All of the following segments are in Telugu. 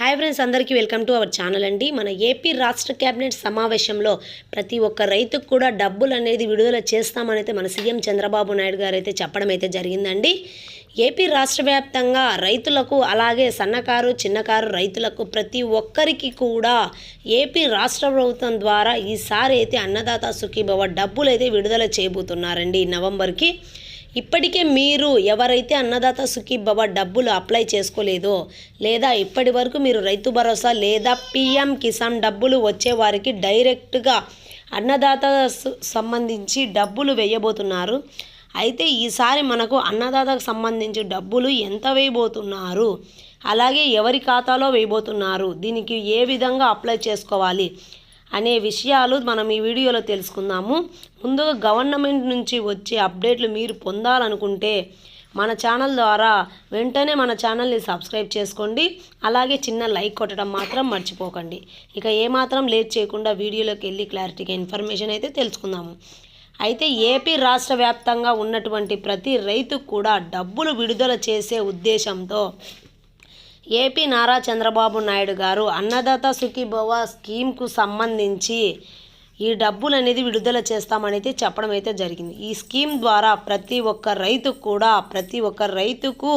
హాయ్ ఫ్రెండ్స్ అందరికీ వెల్కమ్ టు అవర్ ఛానల్ అండి. మన ఏపీ రాష్ట్ర కేబినెట్ సమావేశంలో ప్రతి ఒక్క రైతుకు కూడా డబ్బులు అనేది విడుదల చేస్తామనైతే మన సీఎం చంద్రబాబు నాయుడు గారు అయితే చెప్పడం అయితే జరిగిందండి. ఏపీ రాష్ట్ర వ్యాప్తంగా రైతులకు అలాగే సన్నకారు చిన్నకారు రైతులకు ప్రతి ఒక్కరికి కూడా ఏపీ రాష్ట్ర ప్రభుత్వం ద్వారా ఈసారి అయితే అన్నదాత సుఖీభవ డబ్బులు అయితే విడుదల చేయబోతున్నారండి నవంబర్కి. ఇప్పటికే మీరు ఎవరైతే అన్నదాత సుఖీభవ డబ్బులు అప్లై చేసుకోలేదో లేదా ఇప్పటి వరకు మీరు రైతు భరోసా లేదా పిఎం కిసాన్ డబ్బులు వచ్చే వారికి డైరెక్ట్గా అన్నదాత సంబంధించి డబ్బులు వేయబోతున్నారు. అయితే ఈసారి మనకు అన్నదాతకు సంబంధించి డబ్బులు ఎంత వేయబోతున్నారు? అలాగే ఎవరి ఖాతాలో వేయబోతున్నారు? దీనికి ఏ విధంగా అప్లై చేసుకోవాలి? అనే విషయాలు మనం ఈ వీడియోలో తెలుసుకుందాము. ముందుగా గవర్నమెంట్ నుంచి వచ్చే అప్డేట్లు మీరు పొందాలనుకుంటే మన ఛానల్ ద్వారా వెంటనే మన ఛానల్ని సబ్స్క్రైబ్ చేసుకోండి. అలాగే చిన్న లైక్ కొట్టడం మాత్రం మర్చిపోకండి. ఇక ఏమాత్రం లేట్ చేయకుండా వీడియోలోకి వెళ్ళి క్లారిటీగా ఇన్ఫర్మేషన్ అయితే తెలుసుకుందాము. అయితే ఏపీ రాష్ట్ర వ్యాప్తంగా ఉన్నటువంటి ప్రతి రైతుకు కూడా డబ్బులు విడుదల చేసే ఉద్దేశంతో ఏపీ నారా చంద్రబాబు నాయుడు గారు అన్నదాత సుఖీభవ స్కీమ్కు సంబంధించి ఈ డబ్బులు అనేది విడుదల చేస్తామనేది చెప్పడం అయితే జరిగింది. ఈ స్కీమ్ ద్వారా ప్రతి ఒక్క రైతుకు కూడా ప్రతి ఒక్క రైతుకు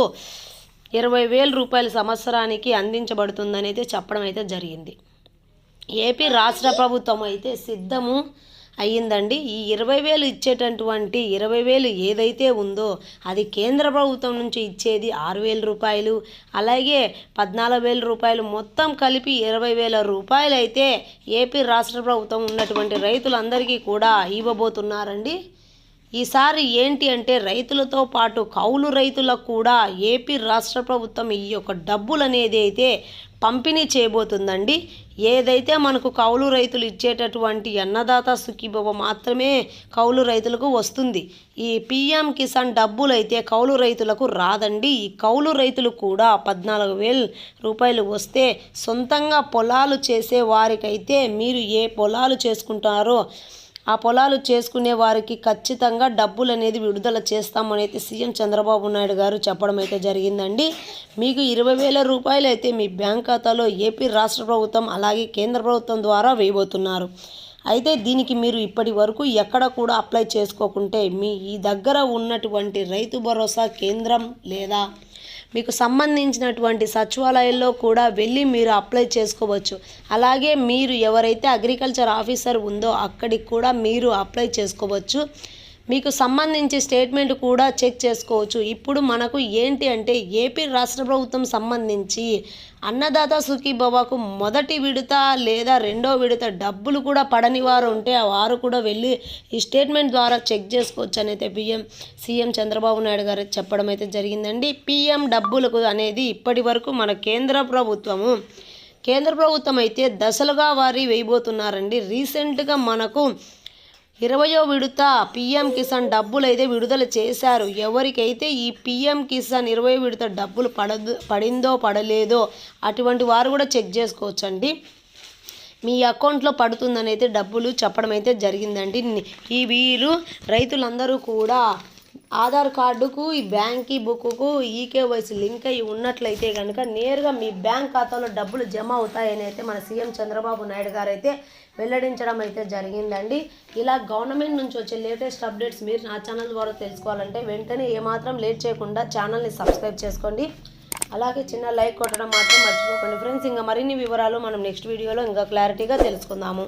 ఇరవై వేల రూపాయల సంవత్సరానికి అందించబడుతుందనైతే చెప్పడం అయితే జరిగింది. ఏపీ రాష్ట్ర ప్రభుత్వం అయితే సిద్ధము అయ్యిందండి. ఈ ఇరవై వేలు ఇచ్చేటటువంటి ఇరవై వేలు ఏదైతే ఉందో అది కేంద్ర ప్రభుత్వం నుంచి ఇచ్చేది ఆరు వేల రూపాయలు. అలాగే పద్నాలుగు వేల రూపాయలు మొత్తం కలిపి ఇరవై వేల రూపాయలు అయితే ఏపీ రాష్ట్ర ప్రభుత్వం ఉన్నటువంటి రైతులందరికీ కూడా ఇవ్వబోతున్నారండి. ఈసారి ఏంటి అంటే రైతులతో పాటు కౌలు రైతులకు కూడా ఏపీ రాష్ట్ర ప్రభుత్వం ఈ యొక్క డబ్బులు అనేది అయితే పంపిణీ చేయబోతుందండి. ఏదైతే మనకు కౌలు రైతులు ఇచ్చేటటువంటి అన్నదాత సుఖీభవ మాత్రమే కౌలు రైతులకు వస్తుంది. ఈ పిఎం కిసాన్ డబ్బులు అయితే కౌలు రైతులకు రాదండి. ఈ కౌలు రైతులు కూడా పద్నాలుగు వేలు రూపాయలు వస్తే సొంతంగా పొలాలు చేసే వారికైతే మీరు ఏ పొలాలు చేసుకుంటారో ఆ పొలాలు చేసుకునే వారికి ఖచ్చితంగా డబ్బులు అనేది విడుదల చేస్తామని అయితే సీఎం చంద్రబాబు నాయుడు గారు చెప్పడం అయితే జరిగిందండి. మీకు ఇరవై వేల రూపాయలు అయితే మీ బ్యాంక్ ఖాతాలో ఏపీ రాష్ట్ర ప్రభుత్వం అలాగే కేంద్ర ప్రభుత్వం ద్వారా వేయబోతున్నారు. అయితే దీనికి మీరు ఇప్పటి వరకు ఎక్కడ కూడా అప్లై చేసుకోకుంటే మీ ఈ దగ్గర ఉన్నటువంటి రైతు భరోసా కేంద్రం లేదా మీకు సంబంధించినటువంటి సచివాలయంలో కూడా వెళ్ళి మీరు అప్లై చేసుకోవచ్చు. అలాగే మీరు ఎవరైతే అగ్రికల్చర్ ఆఫీసర్ ఉందో అక్కడికి కూడా మీరు అప్లై చేసుకోవచ్చు. మీకు సంబంధించి స్టేట్మెంట్ కూడా చెక్ చేసుకోవచ్చు. ఇప్పుడు మనకు ఏంటి అంటే ఏపీ రాష్ట్ర ప్రభుత్వం సంబంధించి అన్నదాత సుఖీభవకు మొదటి విడత లేదా రెండో విడత డబ్బులు కూడా పడని వారు ఉంటే వారు కూడా వెళ్ళి ఈ స్టేట్మెంట్ ద్వారా చెక్ చేసుకోవచ్చు అనేది పిఎం సీఎం చంద్రబాబు నాయుడు గారు చెప్పడం అయితే జరిగిందండి. పిఎం డబ్బులకు అనేది ఇప్పటి వరకు మన కేంద్ర ప్రభుత్వము కేంద్ర ప్రభుత్వం అయితే దశలుగా వారి వేయబోతున్నారండి. రీసెంట్గా మనకు ఇరవయో విడత పిఎం కిసాన్ డబ్బులు అయితే విడుదల చేశారు. ఎవరికైతే ఈ పిఎం కిసాన్ ఇరవై విడత డబ్బులు పడదు పడిందో పడలేదో అటువంటి వారు కూడా చెక్ చేసుకోవచ్చండి. మీ అకౌంట్లో పడుతుందని అయితే డబ్బులు చెప్పడం అయితే జరిగిందండి. ఈ వీరు రైతులందరూ కూడా ఆధార్ కార్డుకు ఈ బ్యాంక్ బుక్కు ఈకేవైసీ లింక్ అయి ఉన్నట్లయితే కనుక నేరుగా మీ బ్యాంక్ ఖాతాలో డబ్బులు జమ అవుతాయని అయితే మన సీఎం చంద్రబాబు నాయుడు గారు అయితే వెల్లడించడం అయితే జరిగిందండి. ఇలా గవర్నమెంట్ నుంచి వచ్చే లేటెస్ట్ అప్డేట్స్ మీరు నా ఛానల్ ద్వారా తెలుసుకోవాలంటే వెంటనే ఏమాత్రం లేట్ చేయకుండా ఛానల్ని సబ్స్క్రైబ్ చేసుకోండి. అలాగే చిన్న లైక్ కొట్టడం మాత్రం మర్చిపోకండి. ఫ్రెండ్స్ ఇంకా మరిన్ని వివరాలు మనం నెక్స్ట్ వీడియోలో ఇంకా క్లారిటీగా తెలుసుకుందాము.